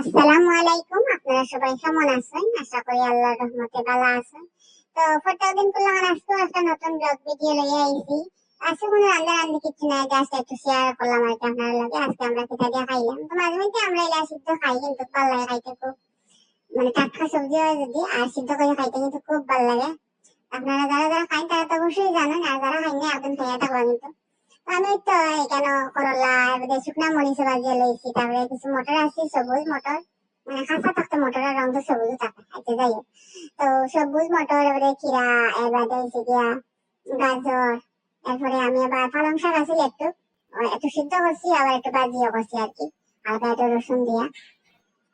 আসসালামু আলাইকুম। আপনারা সবাই কেমন আছেন? আশা করি আল্লাহর রহমতে ভালো আছেন। তো প্রত্যেকদিন করলাম আজকে একটা নতুন ব্লগ ভিডিও লইয়া আইছি। আজকে কোনো রান্না রান্না কিছু নাই জাস্ট একটু শেয়ার করলাম আর কি আপনার লগে। আজকে আমরা পিঠা দিয়ে খাইলাম। তো মাঝে মধ্যে আমরা এলা সিদ্ধ খাই, কিন্তু ভালো লাগে খাইতে খুব মানে টাটকা সবজি হয় যদি, আর সিদ্ধ করে খাইতে কিন্তু খুব ভালো লাগে। আপনারা যারা যারা খাইন তারা তো অবশ্যই জানেন, আর যারা খাইনি একদিন খাইয়া থাকবা কিন্তু। আমি তো এখানে করলা এবারে শুকনা মরিচ বাজিয়ে লইছি, তারপরে কিছু মটর আছে, সবুজ মটর মানে খাসা থাকতে মটরের রং তো সবুজ থাকে যাই তো সবুজ মটর এবারে খিরা এবারে গিয়া গাজর, এরপরে আমি আবার পালং শাক আছে একটু একটু সিদ্ধ করছি, আবার একটু বাজিও করছি আর কি হালকা একটু রসুন দিয়া।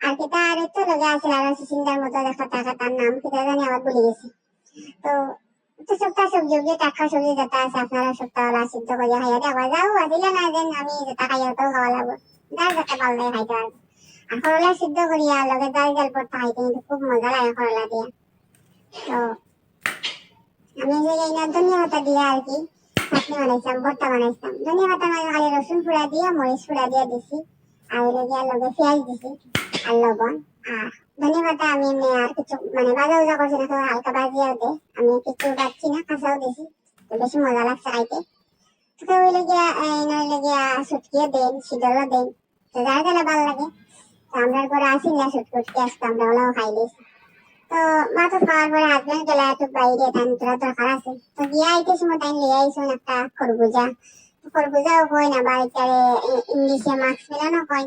আর কি তার একটু লগে আছে, আর আছে সিন্দার মতো দেখা টাকা তার নাম কিটা জানি আবার ভুলে গেছি। তো সপ্তাহ সবজি উবজি টাটকা সবজি যেটা আছে, আপনারা সপ্তাহলা সিদ্ধ করিয়া খাইয়া দেওয়া যাও আসিলে না যেন আমি যেটা খাইয়া তো খাওয়া লাগবো। যেটা ভালো লাগে খাইতে পারব আর করলা সিদ্ধ করিয়া লগে জাল জাল পড়তে খাইতে কিন্তু খুব মজা লাগে করলা দিয়া। তো আমি যে এই ধনিয়া পাতা দিয়া আর কি, চাটনি বানাইছিলাম ভর্তা বানাইছিলাম। ধনিয়া পাতা মানে খালি রসুন ফুড়া দিয়া মরিচ ফুড়া দিয়া দিছি আর এলে গিয়া লগে পেঁয়াজ দিছি আর লবণ। ধনিয়া পাতা আমি এমনি আর কিছু মানে ভাজা উজা করছি না হালকা ভাজিয়াও দে। আমি কিছু বাচ্ছি না কাঁচাও দিছি, তো বেশি মজা লাগছে খাইতে তো ওই গিয়া এই নইলে গিয়া সুটকিও দেন শীতলও দেন, তো যারা যারা ভালো লাগে। তো আমরা ঘরে আসি না সুটকুটকি আসতো, আমরা ওলাও খাই দিয়েছি তো মা তো খাওয়ার পরে হাজবেন্ড গেলে একটু বাইরে টান তোরা দরকার আছে। তো গিয়া আইতে সময় টাইম লিয়ে আইসুন একটা খরবুজা। খরবুজাও কই না, বাড়িতে ইংলিশে মাস্ক মেলানো কয়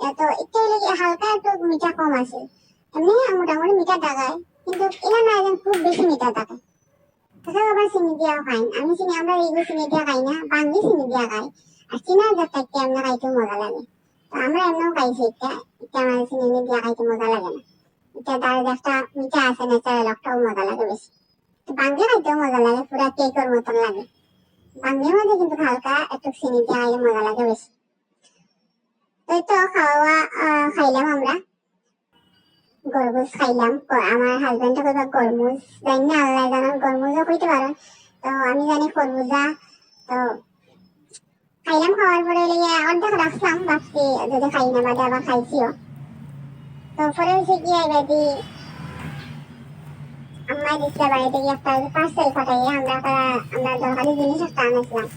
তো একটু গিয়ে হালকা একটু মিঠা কম আছে। এমনি মোটামুটি মিঠা টাকায় কিন্তু এরা না খুব বেশি মিঠা তাছাড়া আবার চিনি খাই আমি চিনি, আমরা এইগুলো চিনি দিয়া খাই না বাঙ্গি চিনি দিয়া খাই। আর এমনি খাইতে মজা লাগে। তো আমরা এমনিও খাইছি এটা এটা আমার চিনি দিয়া খাইতে মজা লাগে না। এটা তার একটা মিঠা আছে ন্যাচারাল একটাও মজা লাগে বেশি। তো বাঙ্গি খাইতেও মজা লাগে, পুরা কেকের মতন লাগে। বাঙ্গির মধ্যে কিন্তু হালকা একটু চিনি দিয়া খাইলে মজা লাগে বেশি। এই তো খাওয়া খাইলাম আমরা। গরমুজ খাইলাম। আমার হাজবেন্ড কইবা গরমুজ। জানি না, আল্লাহ জানান গরমুজও কইতে পারেন তো আমি জানি খরবুজা তো খাইলাম খাওয়ার পরে লেগে অর্ধেক রাখলাম, ভাবছি যদি খাই না বাদে আবার খাইছিও। তো পরে হচ্ছে গিয়ে এবার দি আম্মা দিচ্ছে বাড়িতে গিয়ে একটা পার্সেল পাঠাইয়ে আমরা আমরা দরকারি জিনিস একটা আনেছিলাম।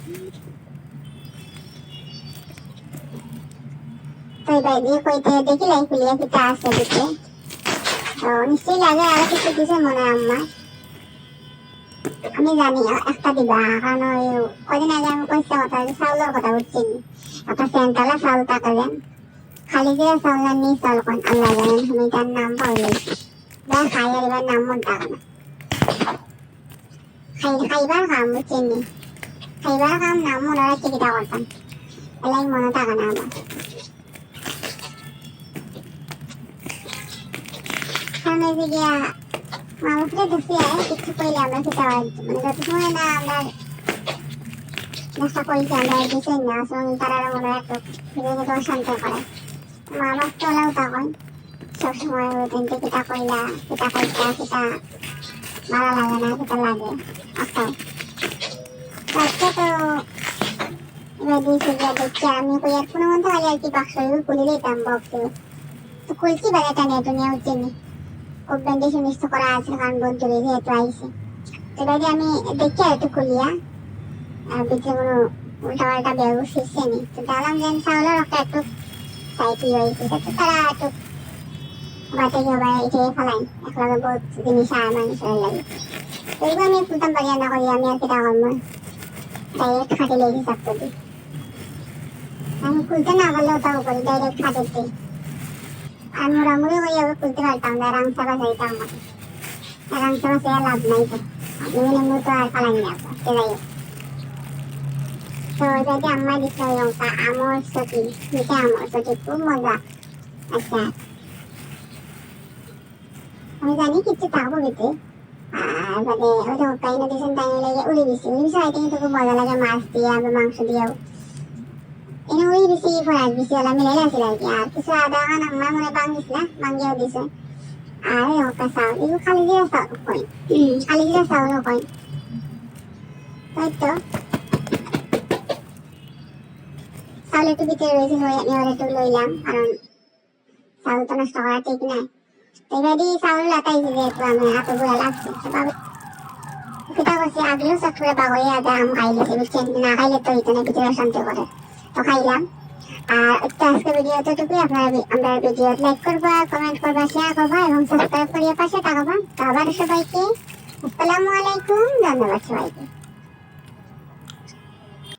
আমি জানি একটা দিবা, কারণ কদিন আগে আমি কইছি কথা চাউলের কথা বুঝছি একটা সেন্টালা চাউল টাকা দেন। খালি যে চাউল আর নি চাউল কোন আল্লাহ জানেন আমি তার নাম পাইলে যা খাই আর এবার নাম মন টাকা না। খাই, খাইবার খাম বুঝছি নি? খাইবার খাম নাম মনে রাখতে কিটা করতাম। এলাই মনে টাকা না আমার। কারণ যে গিয়া মানুষকে দেখি কিছু কইলে আমরা সেটা মানে যত না আমরা চেষ্টা করেছি আমরা দিচ্ছি না, আসলে তারা মনে হয় একটু নিজেকে তো শান্ত করে বাপ তোলাও তখন সবসময় ওদের কিটা কইলা কইতা কিটা ভালো লাগে না কিটা লাগে। অর্থাৎ আজকে তো আমি কোনো খালি আর কি বাক্স খুলে দিতাম বক্সে তো খুলছি বাজারটা খুব ব্যান্ডেজ মিক্স করা আছে, কারণ বন্ধুরে যেহেতু আইসে। তো এবারে আমি দেখি আর একটু খুলিয়া আর কোনো উল্টা পাল্টা শিখছে নি। তো দেখলাম যে চাউলের একটা একটু সাইটি হয়েছে। তো তারা একটু বাতে গিয়ে আবার এটাই ফেলাই একলাগে বহুত জিনিস আর মানুষের লাগে তো এগুলো আমি খুলতাম পারি না করি, আমি আর কি টাকা ডাইরেক্ট খাটে লেগে করি। আমি খুলতে না পারলেও তাও করি ডাইরেক্ট খাটে দিই। আর মোড়ামুড়ি হয়ে যাবে খুলতে পারতাম না রাং চাপা যাইতাম আমাকে রাং চাপা সে লাভ নাই তো আপনি নেমু তো আর পালাই না সে যাই। তো যদি আম্মা দিচ্ছে ওই লঙ্কা আমর সতি মিঠে আমর সতি খুব মজা আচ্ছা আমি জানি কিচ্ছু থাকব আর মানে ওই যে তাই না তাই লেগে উড়ে দিছি উড়ে দিছি কিন্তু খুব মজা লাগে মাছ দিয়ে বা মাংস দিয়েও উড়ে দিছি ফরাজ দিছি ওলা মিলাই আছিল আর কি আর কিছু আদা খান আমার মনে বাঙ্গিস না বাঙ্গিও দিছে আর হকা চাউল এগুলো খালি জিরা চাউল কই খালি জিরা চাউলও কই তাই তো চাউল একটু ভিতরে রয়েছে আমি আবার একটু লইলাম কারণ চাউল তো নষ্ট করা ঠিক নাই তো এবার দিয়ে চাউল যেহেতু আমি হাতে গুলা লাগছে তো বাবা আগলেও চট করে আদা আম খাইলেছি বুঝছেন না খাইলে তো হইতো না শান্তি করে তো খাইলাম আর তো আজকে ভিডিও এতটুকুই। আপনারা আমরা ভিডিও লাইক করবা কমেন্ট করবা শেয়ার করবা এবং সাবস্ক্রাইব করিয়ে পাশে থাকবা। তো আবার সবাইকে, আসসালামু আলাইকুম, ধন্যবাদ সবাইকে।